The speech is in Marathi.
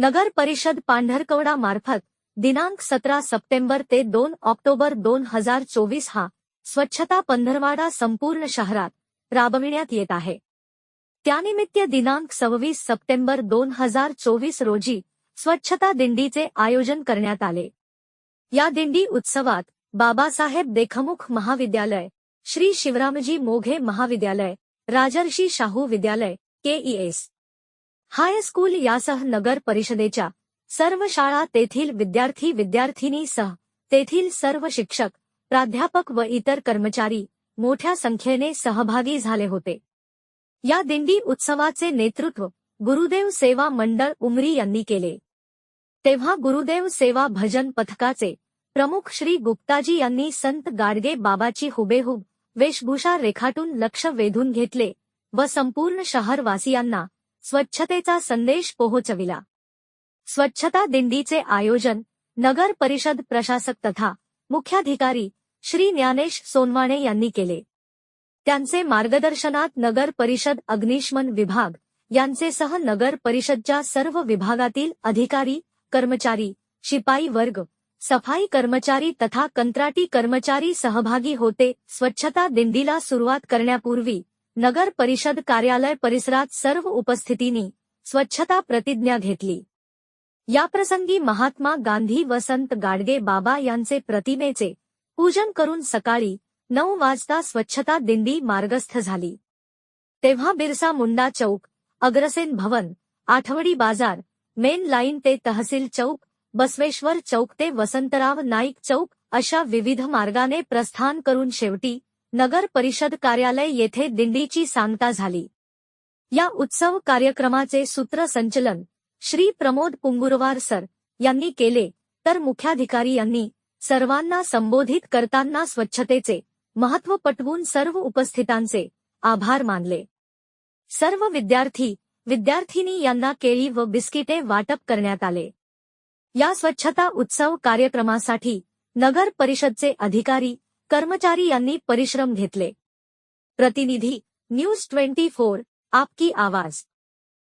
नगर परिषद पांढरकवडा मार्फत दिनांक सतरा सप्टेंबर ते दोन ऑक्टोबर दोन हजार चोवीस हा स्वच्छता पंधरवाडा संपूर्ण शहरात राबविण्यात येत आहे. त्यानिमित्त दिनांक सव्वीस सप्टेंबर दोन हजार चोवीस रोजी स्वच्छता दिंडीचे आयोजन करण्यात आले. या दिंडी उत्सवात बाबासाहेब देखमुख महाविद्यालय श्री शिवरामजी मोघे महाविद्यालय राजर्षी शाहू विद्यालय केईएस हायस्कूल यासह नगर परिषदेच्या सर्व शाळा तेथील विद्यार्थी विद्यार्थिनीसह तेथील सर्व शिक्षक प्राध्यापक व इतर कर्मचारी मोठ्या संख्येने सहभागी झाले होते. या दिंडी उत्सवाचे नेतृत्व गुरुदेव सेवा मंडळ उमरी यांनी केले. तेव्हा गुरुदेव सेवा भजन पथकाचे प्रमुख श्री गुप्ताजी यांनी संत गाडगे बाबाची हुबेहूब वेशभूषा रेखाटून लक्ष वेधून घेतले व संपूर्ण शहरवासियांना स्वच्छतेचा संदेश पोहोचविला. स्वच्छता दिंडीचे आयोजन नगर परिषद प्रशासक तथा मुख्याधिकारी श्री ज्ञानेश सोनवाणे यांनी केले. त्यांचे मार्गदर्शनात नगर परिषद अग्निशमन विभाग यांचे सह नगर परिषदच्या सर्व विभागातील अधिकारी कर्मचारी शिपाई वर्ग सफाई कर्मचारी तथा कंत्राटी कर्मचारी सहभागी होते. स्वच्छता दिंडीला सुरुवात करण्यापूर्वी नगर परिषद कार्यालय परिसरात सर्व उपस्थितींनी स्वच्छता प्रतिज्ञा घेतली. याप्रसंगी महात्मा गांधी वसंत गाडगे बाबा यांचे प्रतिमेचे पूजन करून सकाळी नऊ वाजता स्वच्छता दिंडी मार्गस्थ झाली. तेव्हा बिरसा मुंडा चौक अग्रसेन भवन आठवडी बाजार मेन लाईन ते तहसील चौक बसवेश्वर चौक ते वसंतराव नाईक चौक अशा विविध मार्गाने प्रस्थान करून शेवटी नगर परिषद कार्यालय येथे दिंडीची सांगता झाली. या उत्सव कार्यक्रमाचे सूत्रसंचलन श्री प्रमोद पुंगुरवार सर यांनी केले तर मुख्याधिकारी यांनी सर्वांना संबोधित करताना स्वच्छतेचे महत्त्व पटवून सर्व उपस्थितांचे आभार मानले. सर्व विद्यार्थी विद्यार्थिनी यांना केळी व बिस्किटे वाटप करण्यात आले. या स्वच्छता उत्सव कार्यक्रमासाठी नगर परिषदचे अधिकारी कर्मचारी यांनी परिश्रम घेतले. प्रतिनिधी न्यूज ट्वेंटी फोर आपकी आवाज.